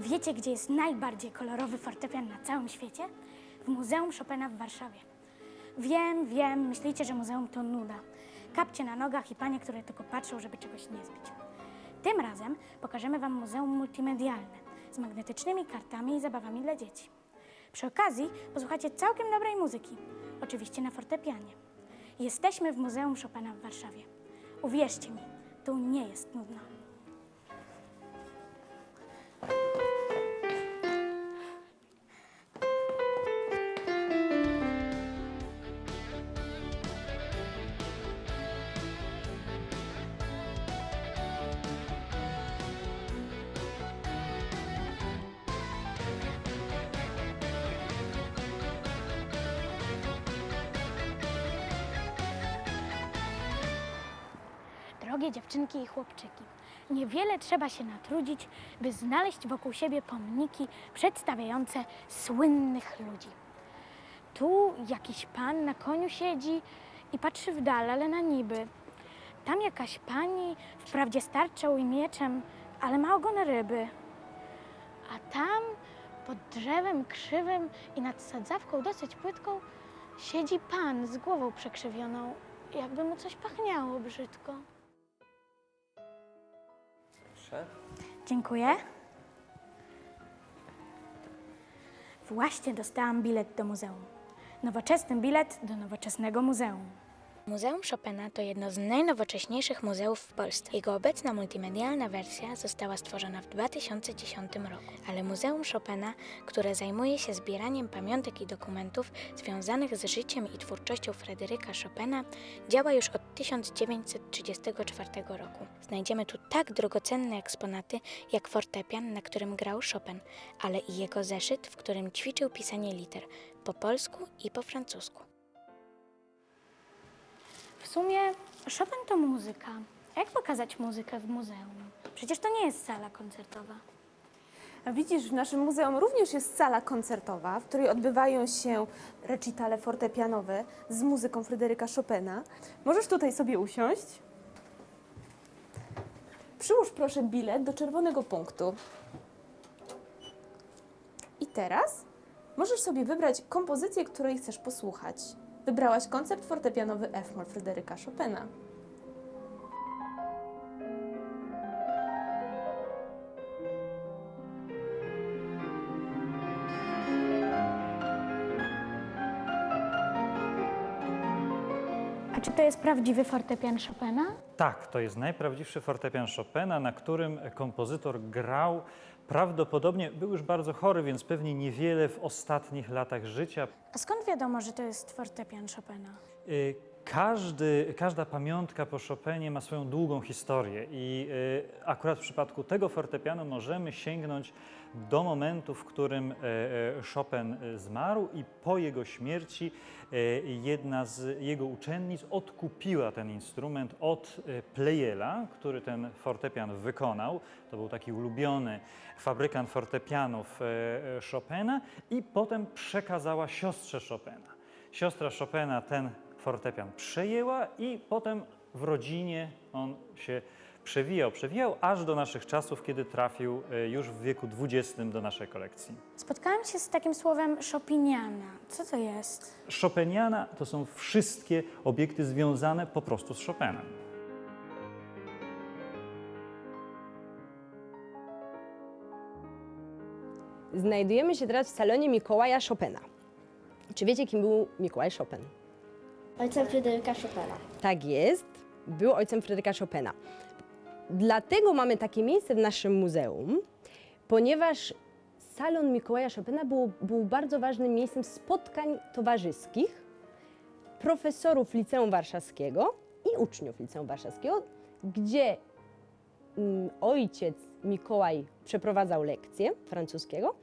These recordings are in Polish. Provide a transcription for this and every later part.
Wiecie, gdzie jest najbardziej kolorowy fortepian na całym świecie? W Muzeum Chopina w Warszawie. Wiem, wiem, myślicie, że muzeum to nuda. Kapcie na nogach i panie, które tylko patrzą, żeby czegoś nie zbić. Tym razem pokażemy Wam muzeum multimedialne z magnetycznymi kartami i zabawami dla dzieci. Przy okazji posłuchacie całkiem dobrej muzyki, oczywiście na fortepianie. Jesteśmy w Muzeum Chopina w Warszawie. Uwierzcie mi, tu nie jest nudno. Drogie dziewczynki i chłopczyki, niewiele trzeba się natrudzić, by znaleźć wokół siebie pomniki przedstawiające słynnych ludzi. Tu jakiś pan na koniu siedzi i patrzy w dal, ale na niby. Tam jakaś pani, wprawdzie starczą i mieczem, ale ma ogon ryby. A tam, pod drzewem krzywym i nad sadzawką dosyć płytką, siedzi pan z głową przekrzywioną, jakby mu coś pachniało brzydko. Proszę. Dziękuję. Właśnie dostałam bilet do muzeum. Nowoczesny bilet do nowoczesnego muzeum. Muzeum Chopina to jedno z najnowocześniejszych muzeów w Polsce. Jego obecna multimedialna wersja została stworzona w 2010 roku, ale Muzeum Chopina, które zajmuje się zbieraniem pamiątek i dokumentów związanych z życiem i twórczością Fryderyka Chopina, działa już od 1934 roku. Znajdziemy tu tak drogocenne eksponaty jak fortepian, na którym grał Chopin, ale i jego zeszyt, w którym ćwiczył pisanie liter po polsku i po francusku. W sumie Chopin to muzyka. Jak pokazać muzykę w muzeum? Przecież to nie jest sala koncertowa. Widzisz, w naszym muzeum również jest sala koncertowa, w której odbywają się recitale fortepianowe z muzyką Fryderyka Chopina. Możesz tutaj sobie usiąść. Przyłóż proszę bilet do czerwonego punktu. I teraz możesz sobie wybrać kompozycję, której chcesz posłuchać. Wybrałaś koncert fortepianowy F-moll Fryderyka Chopina. A czy to jest prawdziwy fortepian Chopina? Tak, to jest najprawdziwszy fortepian Chopina, na którym kompozytor grał. Prawdopodobnie był już bardzo chory, więc pewnie niewiele w ostatnich latach życia. A skąd wiadomo, że to jest fortepian Chopina? Y, Każdy, każda pamiątka po Chopinie ma swoją długą historię i y, akurat w przypadku tego fortepianu możemy sięgnąć do momentu, w którym e, e, Chopin e, zmarł i po jego śmierci e, jedna z jego uczennic odkupiła ten instrument od e, Pleyela, który ten fortepian wykonał. To był taki ulubiony fabrykant fortepianów e, e, Chopina i potem przekazała siostrze Chopina. Siostra Chopina ten fortepian przejęła i potem w rodzinie on się przewijał, przewijał aż do naszych czasów, kiedy trafił e, już w wieku XX do naszej kolekcji. Spotkałam się z takim słowem Chopiniana. Co to jest? Chopiniana to są wszystkie obiekty związane po prostu z Chopinem. Znajdujemy się teraz w salonie Mikołaja Chopina. Czy wiecie, kim był Mikołaj Chopin? Ojcem Fryderyka Chopina. Tak jest, był ojcem Fryderyka Chopina. Dlatego mamy takie miejsce w naszym muzeum, ponieważ salon Mikołaja Chopina był, był bardzo ważnym miejscem spotkań towarzyskich profesorów Liceum Warszawskiego i uczniów Liceum Warszawskiego, gdzie mm, ojciec Mikołaj przeprowadzał lekcje francuskiego,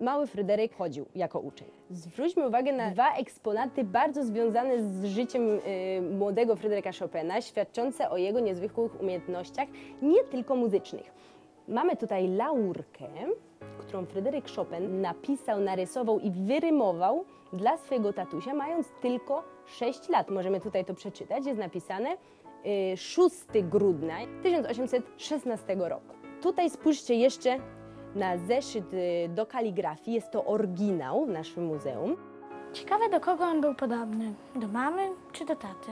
mały Fryderyk chodził jako uczeń. Zwróćmy uwagę na dwa eksponaty bardzo związane z życiem y, młodego Fryderyka Chopina, świadczące o jego niezwykłych umiejętnościach, nie tylko muzycznych. Mamy tutaj laurkę, którą Fryderyk Chopin napisał, narysował i wyrymował dla swojego tatusia, mając tylko 6 lat. Możemy tutaj to przeczytać, jest napisane y, 6 grudnia 1816 roku. Tutaj spójrzcie jeszcze na zeszyt y, do kaligrafii. Jest to oryginał w naszym muzeum. Ciekawe, do kogo on był podobny. Do mamy czy do taty?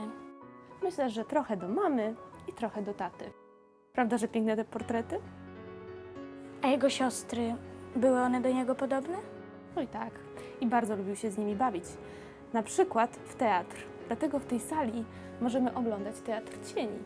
Myślę, że trochę do mamy i trochę do taty. Prawda, że piękne te portrety? A jego siostry, były one do niego podobne? No i tak. I bardzo lubił się z nimi bawić. Na przykład w teatr. Dlatego w tej sali możemy oglądać teatr cieni.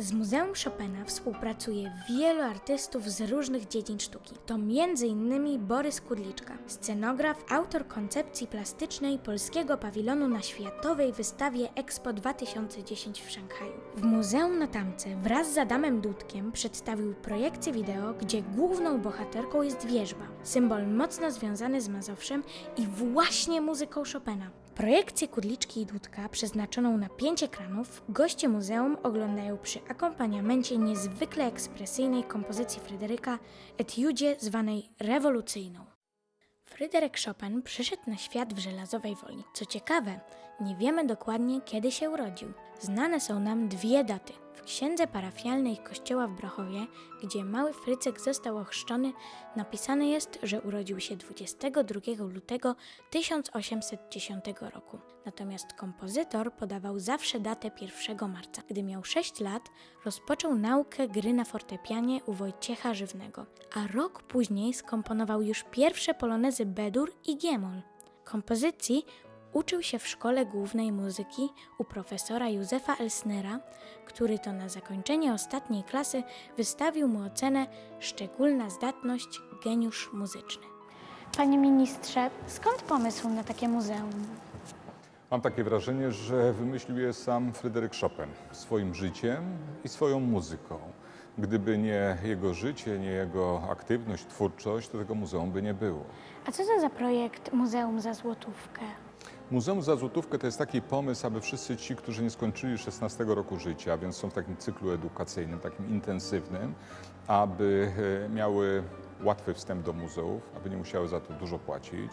Z Muzeum Chopina współpracuje wielu artystów z różnych dziedzin sztuki. To m.in. Borys Kudliczka, scenograf, autor koncepcji plastycznej polskiego pawilonu na Światowej Wystawie Expo 2010 w Szanghaju. W Muzeum na Tamce wraz z Adamem Dudkiem przedstawił projekcję wideo, gdzie główną bohaterką jest wierzba, symbol mocno związany z Mazowszem i właśnie muzyką Chopina. Projekcję Kudliczki i Dudka, przeznaczoną na pięć ekranów, goście muzeum oglądają przy akompaniamencie niezwykle ekspresyjnej kompozycji Fryderyka, etiudzie zwanej rewolucyjną. Fryderyk Chopin przyszedł na świat w Żelazowej Woli. Co ciekawe, nie wiemy dokładnie kiedy się urodził. Znane są nam dwie daty. W księdze parafialnej kościoła w Brochowie, gdzie mały Frycek został ochrzczony, napisane jest, że urodził się 22 lutego 1810 roku. Natomiast kompozytor podawał zawsze datę 1 marca. Gdy miał 6 lat, rozpoczął naukę gry na fortepianie u Wojciecha Żywnego, a rok później skomponował już pierwsze polonezy Bedur i Giemol. Kompozycji uczył się w Szkole Głównej Muzyki u profesora Józefa Elsnera, który to na zakończenie ostatniej klasy wystawił mu ocenę Szczególna zdatność, geniusz muzyczny. Panie ministrze, skąd pomysł na takie muzeum? Mam takie wrażenie, że wymyślił je sam Fryderyk Chopin swoim życiem i swoją muzyką. Gdyby nie jego życie, nie jego aktywność, twórczość, to tego muzeum by nie było. A co to za projekt Muzeum za Złotówkę? Muzeum za złotówkę to jest taki pomysł, aby wszyscy ci, którzy nie skończyli 16 roku życia, więc są w takim cyklu edukacyjnym, takim intensywnym, aby e, miały łatwy wstęp do muzeów, aby nie musiały za to dużo płacić,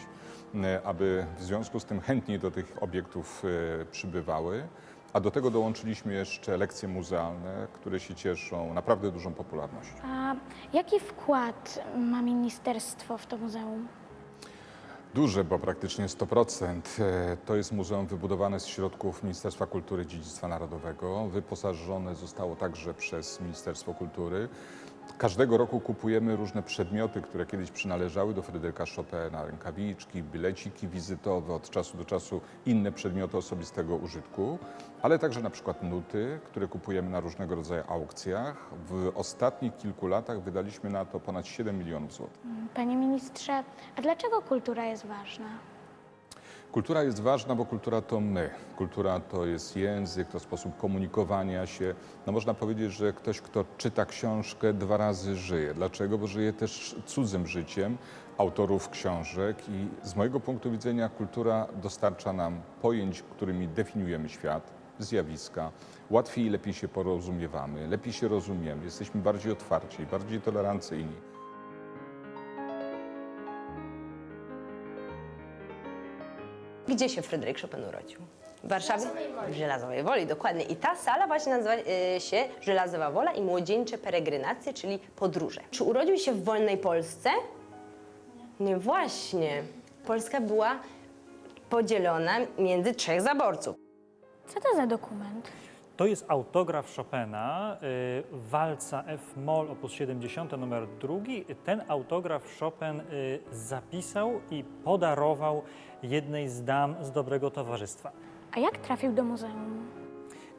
e, aby w związku z tym chętniej do tych obiektów e, przybywały. A do tego dołączyliśmy jeszcze lekcje muzealne, które się cieszą naprawdę dużą popularnością. A jaki wkład ma ministerstwo w to muzeum? Duże, bo praktycznie 100%. E, To jest muzeum wybudowane z środków Ministerstwa Kultury i Dziedzictwa Narodowego. Wyposażone zostało także przez Ministerstwo Kultury. Każdego roku kupujemy różne przedmioty, które kiedyś przynależały do Fryderyka Chopina. Rękawiczki, bileciki wizytowe, od czasu do czasu inne przedmioty osobistego użytku, ale także na przykład nuty, które kupujemy na różnego rodzaju aukcjach. W ostatnich kilku latach wydaliśmy na to ponad 7 milionów złotych. Panie ministrze, a dlaczego kultura jest ważna? Kultura jest ważna, bo kultura to my. Kultura to jest język, to sposób komunikowania się. No można powiedzieć, że ktoś, kto czyta książkę, dwa razy żyje. Dlaczego? Bo żyje też cudzym życiem autorów książek i z mojego punktu widzenia kultura dostarcza nam pojęć, którymi definiujemy świat, zjawiska. Łatwiej i lepiej się porozumiewamy, lepiej się rozumiemy, jesteśmy bardziej otwarci, bardziej tolerancyjni. Gdzie się Fryderyk Chopin urodził? W Warszawie? W Żelazowej Woli, dokładnie. I ta sala właśnie nazywa y, się Żelazowa Wola i Młodzieńcze Peregrinacje, czyli podróże. Czy urodził się w wolnej Polsce? Nie. właśnie. Polska była podzielona między trzech zaborców. Co to za dokument? To jest autograf Chopina, y, walca F-moll op. 70 numer drugi. Ten autograf Chopin y, zapisał i podarował jednej z dam z dobrego towarzystwa. A jak trafił do muzeum?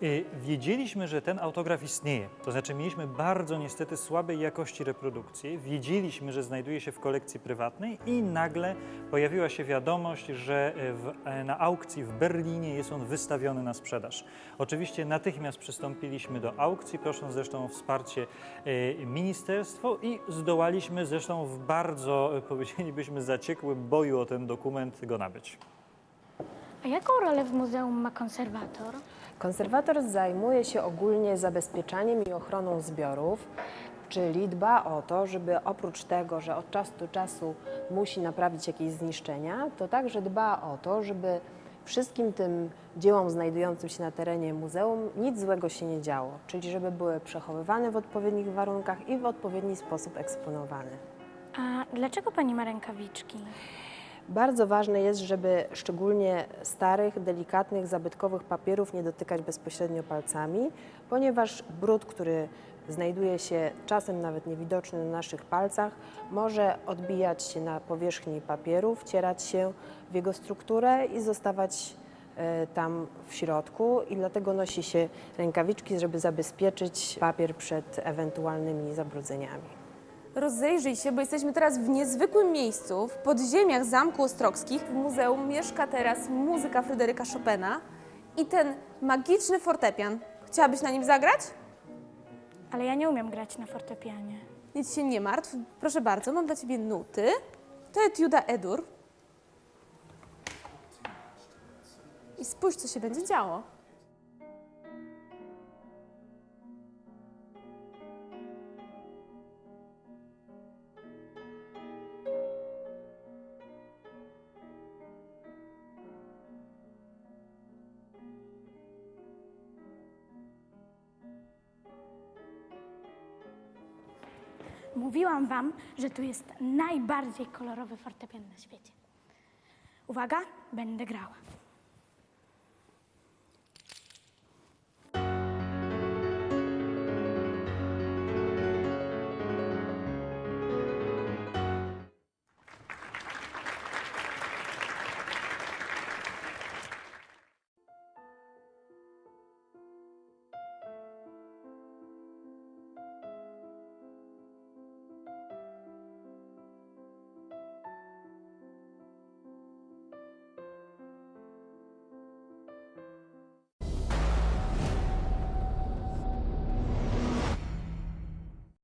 Y, Wiedzieliśmy, że ten autograf istnieje. To znaczy, mieliśmy bardzo niestety słabej jakości reprodukcję. Wiedzieliśmy, że znajduje się w kolekcji prywatnej, i nagle pojawiła się wiadomość, że y, w, e, na aukcji w Berlinie jest on wystawiony na sprzedaż. Oczywiście natychmiast przystąpiliśmy do aukcji, prosząc zresztą o wsparcie y, ministerstwo, i zdołaliśmy zresztą w bardzo, powiedzielibyśmy, zaciekłym boju o ten dokument go nabyć. A jaką rolę w muzeum ma konserwator? Konserwator zajmuje się ogólnie zabezpieczaniem i ochroną zbiorów, czyli dba o to, żeby oprócz tego, że od czasu do czasu musi naprawić jakieś zniszczenia, to także dba o to, żeby wszystkim tym dziełom znajdującym się na terenie muzeum nic złego się nie działo, czyli żeby były przechowywane w odpowiednich warunkach i w odpowiedni sposób eksponowane. A dlaczego pani ma rękawiczki? Bardzo ważne jest, żeby szczególnie starych, delikatnych, zabytkowych papierów nie dotykać bezpośrednio palcami, ponieważ brud, który znajduje się czasem nawet niewidoczny na naszych palcach, może odbijać się na powierzchni papieru, wcierać się w jego strukturę i zostawać e, tam w środku i dlatego nosi się rękawiczki, żeby zabezpieczyć papier przed ewentualnymi zabrudzeniami. Rozejrzyj się, bo jesteśmy teraz w niezwykłym miejscu, w podziemiach Zamku Ostrockich. W muzeum mieszka teraz muzyka Fryderyka Chopina i ten magiczny fortepian. Chciałabyś na nim zagrać? Ale ja nie umiem grać na fortepianie. Nic się nie martw. Proszę bardzo, mam dla Ciebie nuty. To etiuda Edur. I spójrz, co się będzie działo. Mówiłam wam, że tu jest najbardziej kolorowy fortepian na świecie. Uwaga, będę grała.